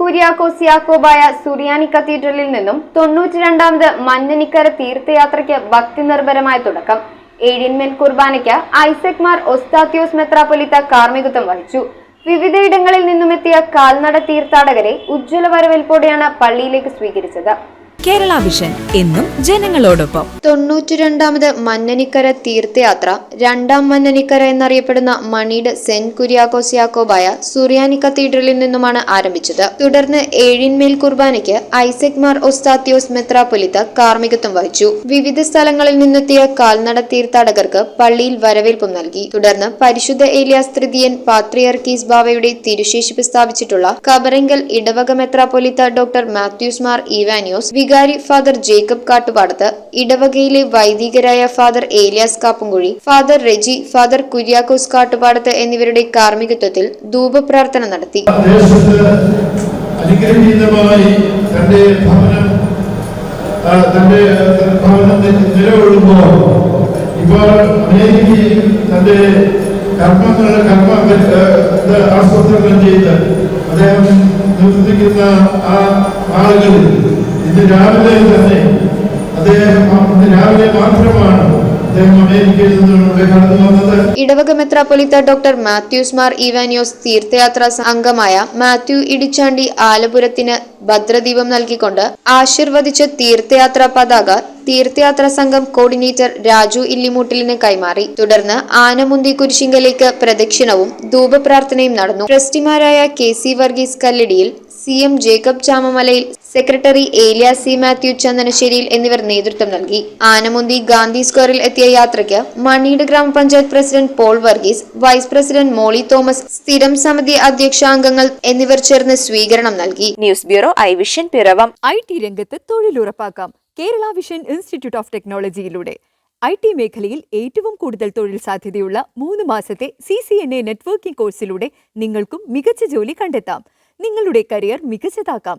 കുര്യാക്കോസ് യാക്കോബായ സുറിയാനി കത്തീഡ്രലിൽ നിന്നും തൊണ്ണൂറ്റി രണ്ടാമത് മഞ്ഞനിക്കര തീർത്ഥയാത്രയ്ക്ക് ഭക്തി നിർഭരമായ തുടക്കം. ഏഴിന്മേൽ കുർബാനയ്ക്ക് ഐസക് മാർ ഒസ്താത്യോസ് മെത്രാപൊലിത്ത കാർമ്മികത്വം വഹിച്ചു. വിവിധയിടങ്ങളിൽ നിന്നുമെത്തിയ കാൽനട തീർത്ഥാടകരെ ഉജ്ജ്വല വരവേൽപ്പോടെയാണ് പള്ളിയിലേക്ക് സ്വീകരിച്ചത്. കേരള വിഷൻ എന്നും ജനങ്ങളോടൊപ്പം. തൊണ്ണൂറ്റി രണ്ടാമത് മന്നനിക്കര തീർത്ഥയാത്ര രണ്ടാം മന്നനിക്കര എന്നറിയപ്പെടുന്ന മണിയുടെ സെന്റ് കുര്യാക്കോസ് യാക്കോബായ സുറിയാനി കത്തീഡ്രലിൽ നിന്നുമാണ് ആരംഭിച്ചത്. തുടർന്ന് ഏഴിന്മേൽ കുർബാനയ്ക്ക് ഐസക് മാർ ഒസ്താത്യോസ് മെത്രാപ്പൊലിത്ത കാർമ്മികത്വം വഹിച്ചു. വിവിധ സ്ഥലങ്ങളിൽ നിന്നെത്തിയ കാൽനട തീർത്ഥാടകർക്ക് പള്ളിയിൽ വരവേൽപ്പും നൽകി. തുടർന്ന് പരിശുദ്ധ ഏലിയാസ് തൃതീയൻ പാത്രിയർക്കീസ് ബാവയുടെ തിരുശേഷിപ്പ് സ്ഥാപിച്ചിട്ടുള്ള കബറിങ്കൽ ഇടവക മെത്രാപ്പൊലിത്ത ഡോക്ടർ മാത്യൂസ് മാർ ഇവാനിയോസ് ഫാദർ ജേക്കബ് കാട്ടുപാടത്ത് ഇടവകയിലെ വൈദികരായ father Elias Kappumkuzhi father Reji father Kuriakose Kattupadath എന്നിവരുടെ കാർമ്മികത്വത്തിൽ ധൂപപ്രാർത്ഥന നടത്തി. തന്റെ ചെയ്ത് അദ്ദേഹം നിർത്തിക്കുന്ന ആ ആളുകളിൽ രാവിലെ തന്നെ അദ്ദേഹം രാവിലെ മാത്രമാണ് ഇടവക മെത്രാപ്പൊലിത്ത ഡോക്ടർ മാത്യൂസ് മാർ ഇവാനിയോസ് തീർത്ഥയാത്രാ അംഗമായ മാത്യു ഇടിച്ചാണ്ടി ആലപുരത്തിന് ഭദ്രദീപം നൽകിക്കൊണ്ട് ആശീർവദിച്ച തീർത്ഥയാത്ര പതാക തീർത്ഥയാത്ര സംഘം കോർഡിനേറ്റർ രാജു ഇല്ലിമൂട്ടിലിന് കൈമാറി. തുടർന്ന് ആനമുന്തി കുരിശിങ്കലേക്ക് പ്രദക്ഷിണവും ധൂപപ്രാർത്ഥനയും നടന്നു. ട്രസ്റ്റിമാരായ K C Varghese Kalladiyil C M Jacob Chamamalayil secretary Eliya C Mathew Chandanasseriyil എന്നിവർ നേതൃത്വം നൽകി. ആനമുന്തി ഗാന്ധി സ്ക്വയറിൽ എത്തിയ യാത്രയ്ക്ക് മണ്ണീട് ഗ്രാമപഞ്ചായത്ത് president Paul Varghese vice president Molly Thomas സ്ഥിരം സമിതി അധ്യക്ഷാംഗങ്ങൾ എന്നിവർ ചേർന്ന് സ്വീകരണം നൽകി. News bureau I vision Piravom. I T രംഗത്ത് തൊഴിലുറപ്പാക്കാം. കേരള വിഷൻ ഇൻസ്റ്റിറ്റ്യൂട്ട് ഓഫ് ടെക്നോളജിയിലൂടെ. ഐ ടി മേഖലയിൽ ഏറ്റവും കൂടുതൽ തൊഴിൽ സാധ്യതയുള്ള മൂന്ന് മാസത്തെ C C N A networking കോഴ്സിലൂടെ നിങ്ങൾക്കും മികച്ച ജോലി കണ്ടെത്താം. നിങ്ങളുടെ കരിയർ മികച്ചതാക്കാം.